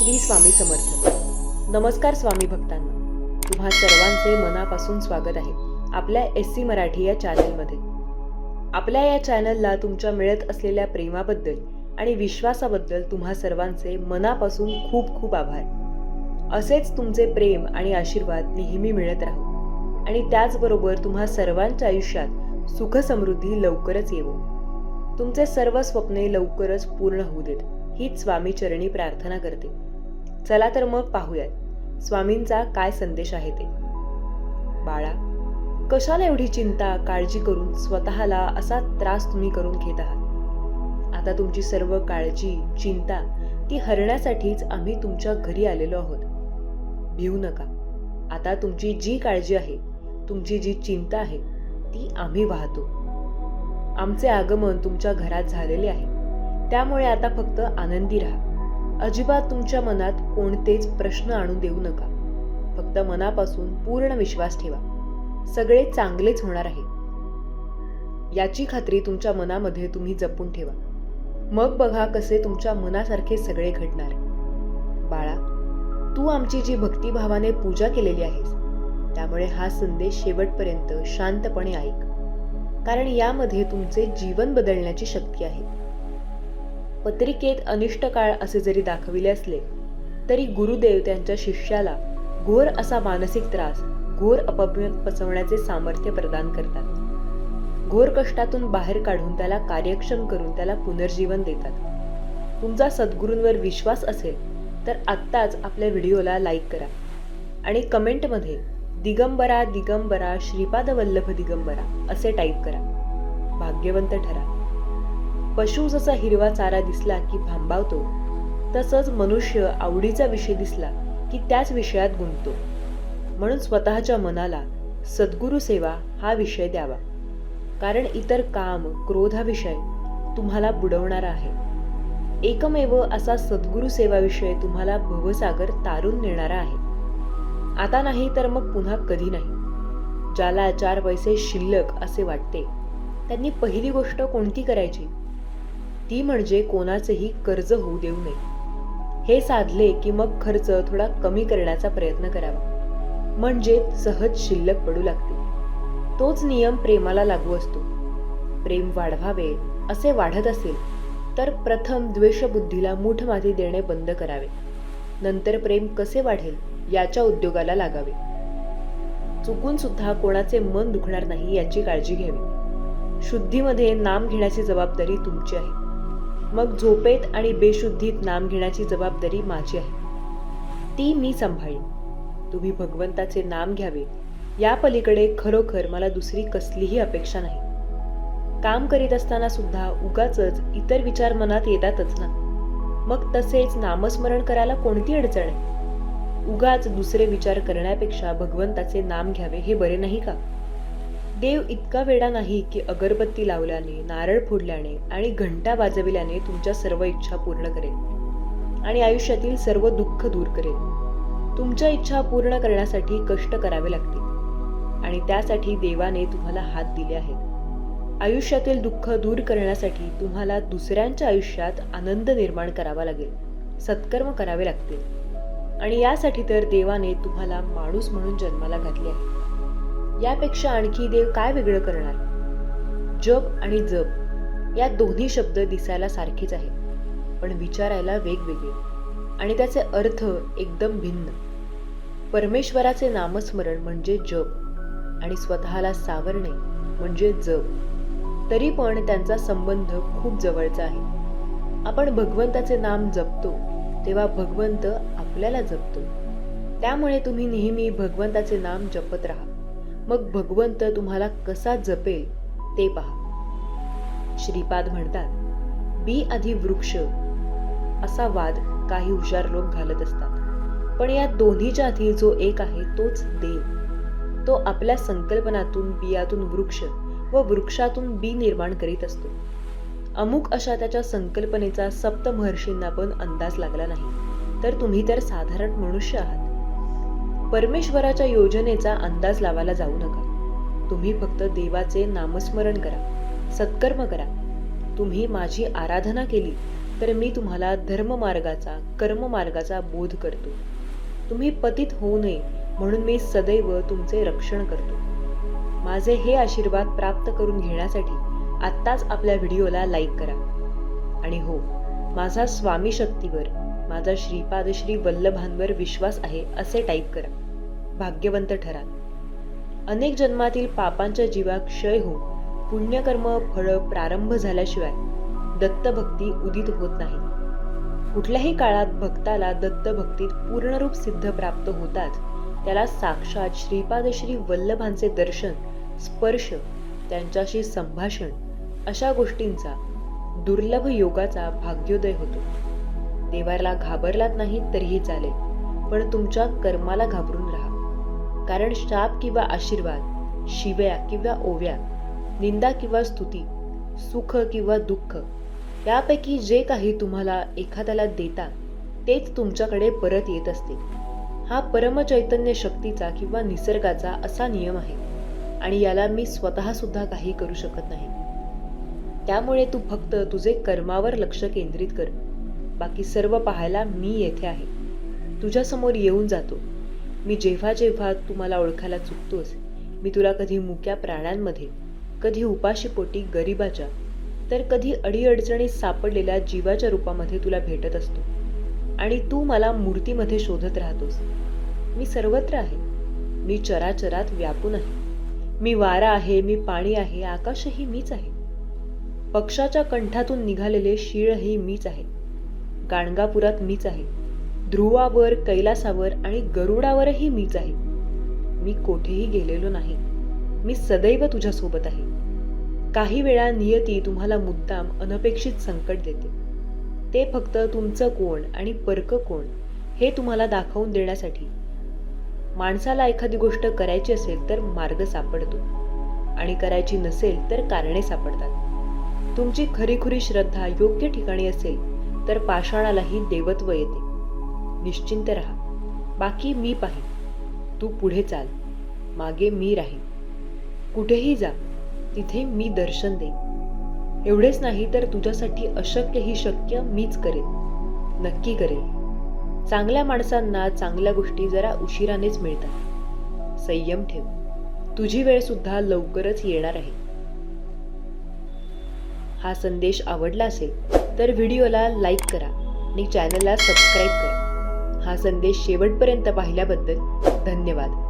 श्री स्वामी समर्थ. नमस्कार स्वामी भक्तांना. तुम्हा सर्वांचे मनापासून स्वागत आहे आपल्या एस सी मराठी या चॅनलमध्ये. आपल्या या चॅनलला तुमच्या मिळत असलेल्या प्रेमाबद्दल आणि विश्वासाबद्दल तुम्हा सर्वांचे मनापासून खूप खूप आभार. असेच तुमचे प्रेम आणि आशीर्वाद नेहमी मिळत राहू. आणि त्याचबरोबर तुम्हा सर्वांच्या आयुष्यात सुख समृद्धी लवकरच येवो. तुमचे सर्व स्वप्ने लवकरच पूर्ण होऊ देत हीच स्वामी चरणी प्रार्थना करते. चला तर मग पाहूयात. स्वामींचा काय संदेश आहे ते. बाळा कशाला एवढी चिंता काळजी करून स्वतःला असा त्रास तुम्ही करून घेत आहात? आता तुमची सर्व काळजी चिंता ती हरण्यासाठीच आम्ही तुमच्या घरी आलेलो आहोत. भिवू नका. आता तुमची जी काळजी आहे तुमची जी चिंता आहे ती आम्ही वाहतो. आमचे आगमन तुमच्या घरात झालेले आहे. त्यामुळे आता फक्त आनंदी राहा. अजिबात तुमच्या मनात कोणतेच प्रश्न आणून देऊ नका. फक्त मनापासून पूर्ण विश्वास ठेवा. सगळे चांगलेच होणार आहे. याची खात्री तुमच्या मनामध्ये तुम्ही जपून ठेवा. मग बघा कसे तुमच्या मनासारखे सगळे घडणार. बाळा तू आमची जी भक्तिभावाने पूजा केलेली आहेस त्यामुळे हा संदेश शेवटपर्यंत शांतपणे ऐक. कारण यामध्ये तुमचे जीवन बदलण्याची शक्ती आहे. पत्रिकेत अनिष्ट काळ असे जरी दाखविले असले तरी गुरुदेव त्यांच्या शिष्याला घोर असा मानसिक त्रास घोर अपयश पचवण्याचे सामर्थ्य प्रदान करतात. घोर कष्टातून बाहेर काढून त्याला कार्यक्षम करून त्याला पुनर्जीवन देतात. तुमचा सद्गुरूंवर विश्वास असेल तर आत्ताच आपल्या व्हिडिओला लाईक करा आणि कमेंटमध्ये दिगंबरा दिगंबरा श्रीपाद वल्लभ दिगंबरा असे टाईप करा. भाग्यवंत ठरा. पशु जसा हिरवा चारा दिसला की भांबावतो तसंच मनुष्य आवडीचा विषय दिसला की त्याच विषयात गुंततो. म्हणून स्वतःच्या मनाला सद्गुरू सेवा हा विषय द्यावा. कारण इतर काम क्रोध हा विषय तुम्हाला बुडवणारा आहे. एकमेव असा सद्गुरू सेवा विषय तुम्हाला भवसागर तारून नेणारा आहे. आता नाही तर मग पुन्हा कधी नाही. ज्याला चार पैसे शिल्लक असे वाटते त्यांनी पहिली गोष्ट कोणती करायची? ती म्हणजे कोणाचेही कर्ज होऊ देऊ नये. हे साधले की मग खर्च थोडा कमी करण्याचा प्रयत्न करावा. म्हणजे सहज शिल्लक पडू लागते. तोच नियम प्रेमाला लागू असतो. प्रेम वाढवावे असे वाढत असेल तर प्रथम द्वेषबुद्धीला मूठ माती देणे बंद करावे. नंतर प्रेम कसे वाढेल याच्या उद्योगाला लागावे. चुकून सुद्धा कोणाचे मन दुखणार नाही याची काळजी घ्यावी. शुद्धीमध्ये नाम घेण्याची जबाबदारी तुमची आहे. मग झोपेत आणि बेशुद्धीत नाम घेण्याची जबाबदारी माझी आहे. ती मी सांभाळीन. तुम्ही भगवंताचे नाम घ्यावे. या पलीकडे खरोखर मला दुसरी कसलीही अपेक्षा नाही. काम करीत असताना सुद्धा उगाचच इतर विचार मनात येतातच ना. मग तसेच नामस्मरण करायला कोणती अडचण आहे? उगाच दुसरे विचार करण्यापेक्षा भगवंताचे नाम घ्यावे हे बरे नाही का? देव इतका वेडा नाही की अगरबत्ती लावल्याने नारळ फोडल्याने आणि घंटा वाजविल्याने तुमच्या सर्व इच्छा पूर्ण करेल आणि आयुष्यातील सर्व दुःख दूर करेल तुमच्या इच्छा पूर्ण करण्यासाठी कष्ट करावे लागतील. आणि त्यासाठी देवाने तुम्हाला हात दिले आहेत. आयुष्यातील दुःख दूर करण्यासाठी तुम्हाला दुसऱ्यांच्या आयुष्यात आनंद निर्माण करावा लागेल. सत्कर्म करावे लागतील. आणि यासाठी तर देवाने तुम्हाला माणूस म्हणून जन्माला घातले आहे. यापेक्षा आणखी देव काय वेगळं करणार? जप आणि जप या दोन्ही शब्द दिसायला सारखेच आहेत पण विचारायला वेगवेगळे. आणि त्याचे अर्थ एकदम भिन्न. परमेश्वराचे नामस्मरण म्हणजे जप आणि स्वतःला सावरणे म्हणजे जप. तरी पण त्यांचा संबंध खूप जवळचा आहे. आपण भगवंताचे नाम जपतो तेव्हा भगवंत आपल्याला जपतो. त्यामुळे तुम्ही नेहमी भगवंताचे नाम जपत राहा. मग भगवंत तुम्हाला कसा जपेल ते पहा. श्रीपाद म्हणतात बी आधी वृक्ष. असा वाद काही हुशार लोक घालत असतात. पण या दोन्हीच्या आधी जो एक आहे तोच देव. तो आपल्या संकल्पनातून बियातून वृक्ष व वृक्षातून बी निर्माण करीत असतो. अमुक अशा त्याच्या संकल्पनेचा सप्त महर्षींना पण अंदाज लागला नाही. तर तुम्ही तर साधारण मनुष्य आहात. परमेश्वराच्या योजनेचा अंदाज लावायला जाऊ नका. तुम्ही फक्त देवाचे नामस्मरण करा सत्कर्म करा. तुम्ही माझी आराधना केली तर मी तुम्हाला धर्ममार्गाचा कर्ममार्गाचा बोध करतो. तुम्ही पतित होऊ नये म्हणून मी सदैव तुमचे रक्षण करतो. माझे हे आशीर्वाद प्राप्त करून घेण्यासाठी आत्ताच आपल्या व्हिडिओला लाईक करा. आणि हो माझा स्वामी शक्तीवर माझा श्रीपाद श्री वल्लभांवर विश्वास आहे असे टाईप करा. भाग्यवंत ठराल. अनेक जन्मातील पापांच्या जीवा क्षय होऊन पुण्यकर्म फळ प्रारंभ झाल्याशिवाय दत्तभक्ती उदित होत नाही. कुठल्याही काळात भक्ताला दत्तभक्तीत पूर्णरूप सिद्ध प्राप्त होताच त्याला साक्षात श्रीपाद श्री वल्लभांचे दर्शन स्पर्श त्यांच्याशी संभाषण अशा गोष्टींचा दुर्लभ योगाचा भाग्योदय होतो. देवाला घाबरलात नाही तरीही चालेल पण तुमच्या कर्माला घाबरून कारण शाप किंवा आशीर्वाद शिव्या किंवा ओव्या निंदा किंवा स्तुती सुख किंवा दुःख यापैकी जे काही तुम्हाला एखाद्याला देता तेच तुमच्याकडे परत येत असते. हा परमचैतन्य शक्तीचा किंवा निसर्गाचा असा नियम आहे आणि याला मी स्वतःसुद्धा काही करू शकत नाही. त्यामुळे तू फक्त तुझे कर्मावर लक्ष केंद्रित कर. बाकी सर्व पाहायला मी येथे आहे. तुझ्यासमोर येऊन जातो. मी जेव्हा जेव्हा तू मला ओळखायला चुकतोस मी तुला कधी मुक्या प्राण्यांमध्ये कधी उपाशीपोटी गरिबाच्या तर कधी अडीअडचणीत सापडलेल्या जीवाच्या रूपामध्ये तुला भेटत असतो. आणि तू मला मूर्तीमध्ये शोधत राहतोस. मी सर्वत्र आहे. मी चराचरात व्यापून आहे. मी वारा आहे मी पाणी आहे आकाशही मीच आहे. पक्षाच्या कंठातून निघालेले शीळही मीच आहे. गाणगापुरात मीच आहे. ध्रुवावर कैलासावर आणि गरुडावरही मीच आहे. मी कोठेही गेलेलो नाही. मी सदैव तुझ्यासोबत आहे. काही वेळा नियती तुम्हाला मुद्दाम अनपेक्षित संकट देते. ते फक्त तुमचं कोण आणि परक कोण हे तुम्हाला दाखवून देण्यासाठी. माणसाला एखादी गोष्ट करायची असेल तर मार्ग सापडतो आणि करायची नसेल तर कारणे सापडतात. तुमची खरीखुरी श्रद्धा योग्य ठिकाणी असेल तर पाषाणालाही देवत्व येते. निश्चिंत राहा. बाकी मी पाहिन. तू पुढे चाल. मागे मी राहीन. कुठेही जा. तिथे मी दर्शन देईन. एवढेच नाही तर तुझ्यासाठी अशक्य ही शक्य मीच करेन. नक्की करेन. चांगल्या माणसांना चांगल्या गोष्टी जरा उशिरानेच मिळतात. संयम ठेव. तुझी वेळ सुद्धा लवकरच येणार आहे. हा संदेश आवडला असेल तर व्हिडिओला लाईक करा आणि चॅनलला सबस्क्राईब करा. हा संदेश शेवटपर्यंत पाहिल्याबद्दल धन्यवाद.